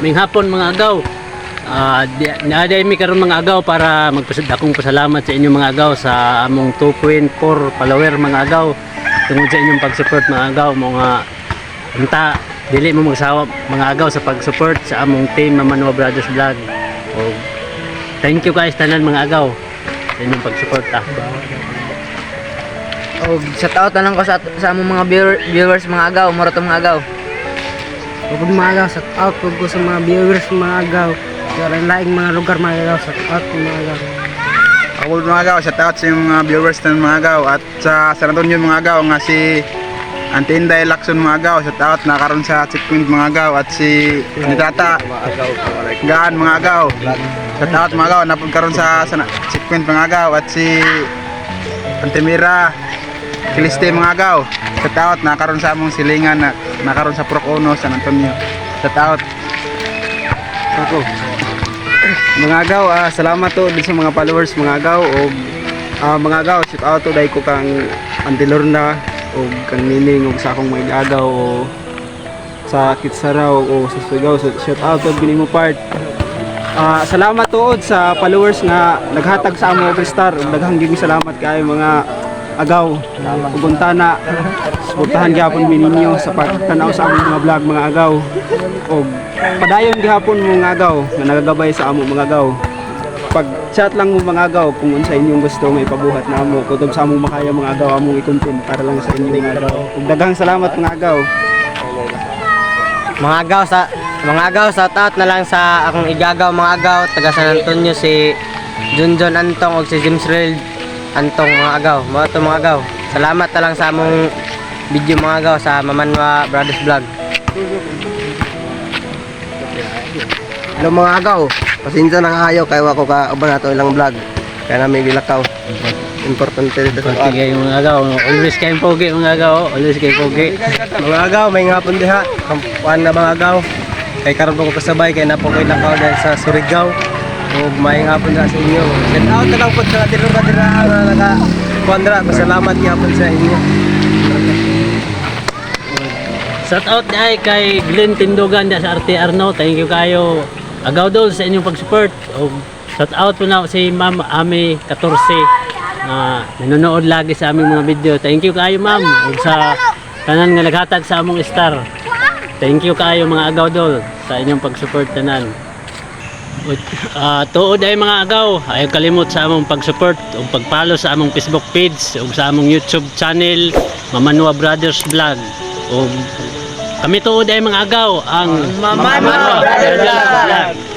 Ming hapon mga agaw. Ah, di naaday mi karon mga agaw para magpasad akong pasalamat sa inyong mga agaw sa among 2.4 follower mga agaw. Tungod sa inyong pag-support mga agaw mga unta dili mo magsawa mga agaw sa pag-support sa among team Mamanwa Brothers Vlog. O thank you guys tanan mga agaw sa inyong pag-support ah. Og shout out na lang ko sa, sa among mga viewer, viewers mga agaw, mura mga agaw. Pag mga agaw, shout out po ko sa mga viewers mga agaw. Sa laing mga lugar mga agaw, shout out po mga agaw. Ako mga agaw, shout out sa mga viewers ng mga agaw at sa San Antonio mga agaw nga si Antinday Lacson mga agaw, shout out na karon sa checkpoint mga agaw at si Nitata Gaan mga agaw. Shout out mga agaw napod karon sa, checkpoint mga agaw at si Antimira Kiliste mga agaw. Shout out na karon sa among silingan na nakaron sa Procono San Antonio. Shout out. Ako. Mga agaw, ah, salamat to sa mga followers mga agaw o ah, mga agaw, shout out to dahil ko kang Antilorna o kang Nining o sa akong mga agaw o sa Kitsaraw o sa Sugaw. So, shout out to Binimo Part. Ah, salamat tuod sa followers nga naghatag sa amo og star ug daghang gyud salamat kay mga agaw ug untana suportahan gyapon mi ninyo sa pagtanaw sa among mga vlog mga agaw. Ug padayon gihapon mo mga agaw nga nagagabay sa amo mga agaw. Pag chat lang mo mga agaw kung unsa inyong gusto may pabuhat na amo kutob sa among makaya mga agaw among i-content para lang sa inyo mga agaw. Ug daghang salamat mga agaw. Mga agaw sa mga agaw, shout out na lang sa akong igagaw mga agaw, taga San Antonio si Junjon Antong ug si James Real Antong mga agaw. Mga to mga agaw. Salamat na lang sa among video mga agaw sa Mamanwa Brothers Vlog. Hello mga agaw, pasensya na kayo kaya ako ka uban nato ilang vlog. Kaya namin gilakaw. Importante dito sa Konti kayo mga agaw. Always kayong pogi mga agaw. Always kayong pogi. Mga agaw, may ngapon diha. Kampuan na mga agaw. Kay karon ko kasabay kay napo koy lakaw dahil sa Surigao. Ug may ngapon sa inyo. Shout out na lang po sa tilong kadirahan na naka kuandra. Pasalamat gyapon sa inyo. Shout out dai kay Glenn Tindugan da sa RTR no. Thank you kayo. Agaw dol sa inyong pag-support. O shout out po na si Ma'am Ami 14 na nanonood lagi sa aming mga video. Thank you kayo ma'am. Ug sa tanan nga naghatag sa among star. Thank you kayo mga agaw dol sa inyong pag-support tanan. Uh, tuod ay mga agaw, ayaw kalimot sa among pag-support o pag-follow sa among Facebook page o sa among YouTube channel Mamanwa Brothers Vlog. O kami tuod ay mga agaw ang Mamanwa Brothers Vlog